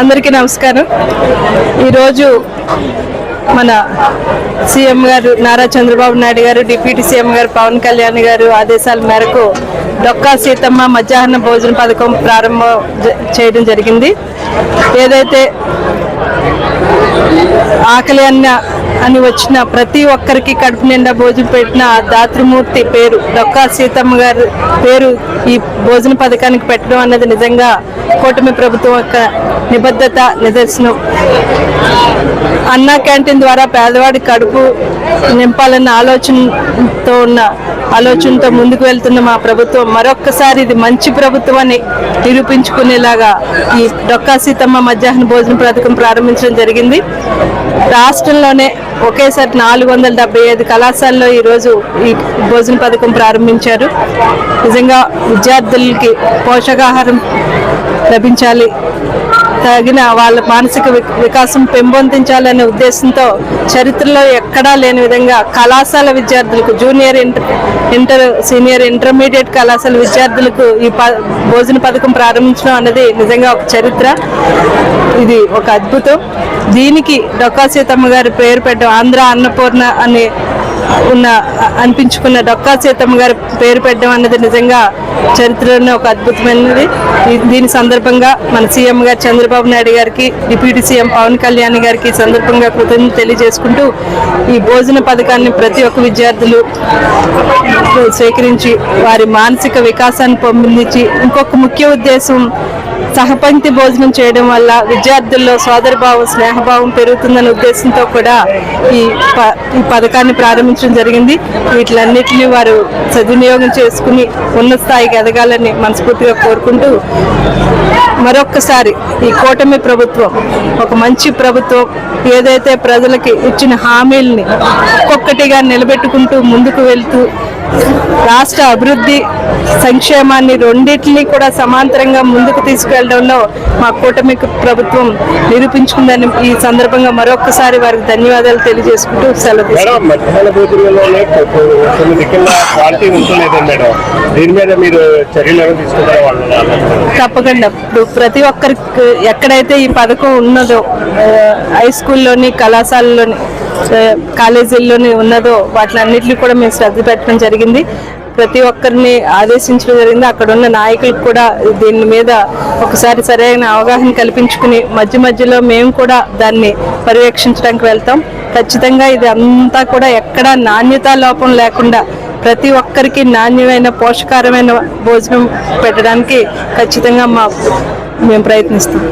అందరికీ నమస్కారం. ఈరోజు మన సీఎం గారు నారా చంద్రబాబు నాయుడు గారు డిప్యూటీ సీఎం గారు పవన్ కళ్యాణ్ గారు ఆదేశాల మేరకు డొక్కా సీతమ్మ మధ్యాహ్న భోజన పథకం ప్రారంభం చేయడం జరిగింది. ఏదైతే ఆకలి అన్న అని వచ్చిన ప్రతి ఒక్కరికి కడుపు నిండా భోజనం పెట్టిన ఆ దాతృమూర్తి పేరు. డొక్కా సీతమ్మ గారి పేరు ఈ భోజన పథకానికి పెట్టడం అన్నది నిజంగా కూటమి ప్రభుత్వం యొక్క నిబద్ధత నిదర్శనం. అన్నా క్యాంటీన్ ద్వారా పేదవాడి కడుపు నింపాలన్న ఆలోచనతో ఉన్న ఆలోచనతో ముందుకు వెళ్తున్న మా ప్రభుత్వం మరొక్కసారి ఇది మంచి ప్రభుత్వం అని నిరూపించుకునేలాగా ఈ డొక్కా సీతమ్మ మధ్యాహ్న భోజన పథకం ప్రారంభించడం జరిగింది. రాష్ట్రంలోనే ఒకేసారి నాలుగు వందల డెబ్బై ఐదు కళాశాలలో ఈరోజు ఈ భోజన పథకం ప్రారంభించారు. నిజంగా విద్యార్థులకి పోషకాహారం లభించాలి. తగిన వాళ్ళ మానసిక వికాసం పెంపొందించాలనే ఉద్దేశంతో చరిత్రలో ఎక్కడా లేని విధంగా కళాశాల విద్యార్థులకు junior inter inter senior intermediate కళాశాల విద్యార్థులకు ఈ ప భోజన పథకం ప్రారంభించడం అనేది నిజంగా ఒక చరిత్ర. ఇది ఒక అద్భుతం. దీనికి డొక్కా సీతమ్మ గారి పేరు పెట్టడం ఆంధ్ర అన్నపూర్ణ అనే ఉన్న అనిపించుకున్న డొక్కా సీతమ్మ గారి పేరు పెట్టడం అన్నది నిజంగా చరిత్రలోనే ఒక అద్భుతమైనది. దీని సందర్భంగా మన సీఎం గారు చంద్రబాబు నాయుడు గారికి డిప్యూటీ సీఎం పవన్ కళ్యాణ్ గారికి సందర్భంగా కృతజ్ఞత తెలియజేసుకుంటూ ఈ భోజన పథకాన్ని ప్రతి ఒక్క విద్యార్థులు స్వీకరించి వారి మానసిక వికాసాన్ని పొందించి ఇంకొక ముఖ్య ఉద్దేశం సహపంక్తి భోజనం చేయడం వల్ల విద్యార్థుల్లో సోదరభావం స్నేహభావం పెరుగుతుందనే ఉద్దేశంతో కూడా ఈ ప- ఈ పథకాన్ని ప్రారంభించడం జరిగింది. వీటిలన్నింటినీ వారు సద్వినియోగం చేసుకుని ఉన్నత స్థాయికి ఎదగాలని మనస్ఫూర్తిగా కోరుకుంటూ మరొక్కసారి ఈ కూటమి ప్రభుత్వం ఒక మంచి ప్రభుత్వం ఏదైతే ప్రజలకి ఇచ్చిన హామీల్ని ఒక్కొక్కటిగా నిలబెట్టుకుంటూ ముందుకు వెళ్తూ రాష్ట్ర అభివృద్ధి సంక్షేమాన్ని రెండింటిని కూడా సమాంతరంగా ముందుకు తీసుకు తీసుకెళ్ళడంలో మా కూటమి ప్రభుత్వం నిరూపించుకుందని ఈ సందర్భంగా మరొక్కసారి వారికి ధన్యవాదాలు తెలియజేసుకుంటూ సెలవు తప్పకుండా. ఇప్పుడు ప్రతి ఒక్కరికి ఎక్కడైతే ఈ పథకం ఉన్నదో హై స్కూల్లోని కళాశాలలోని కాలేజీల్లోనే ఉన్నదో వాటిలన్నిటిని కూడా మేము శ్రద్ధ పెట్టడం జరిగింది. ప్రతి ఒక్కరిని ఆదేశించడం జరిగింది. అక్కడ ఉన్న నాయకులకు కూడా దీని మీద ఒకసారి సరైన అవగాహన కల్పించుకుని మధ్య మధ్యలో మేము కూడా దాన్ని పర్యవేక్షించడానికి వెళ్తాం. ఖచ్చితంగా ఇది అంతా కూడా ఎక్కడ నాణ్యతా లోపం లేకుండా ప్రతి ఒక్కరికి నాణ్యమైన పోషకారమైన భోజనం పెట్టడానికి ఖచ్చితంగా మా మేము ప్రయత్నిస్తాం.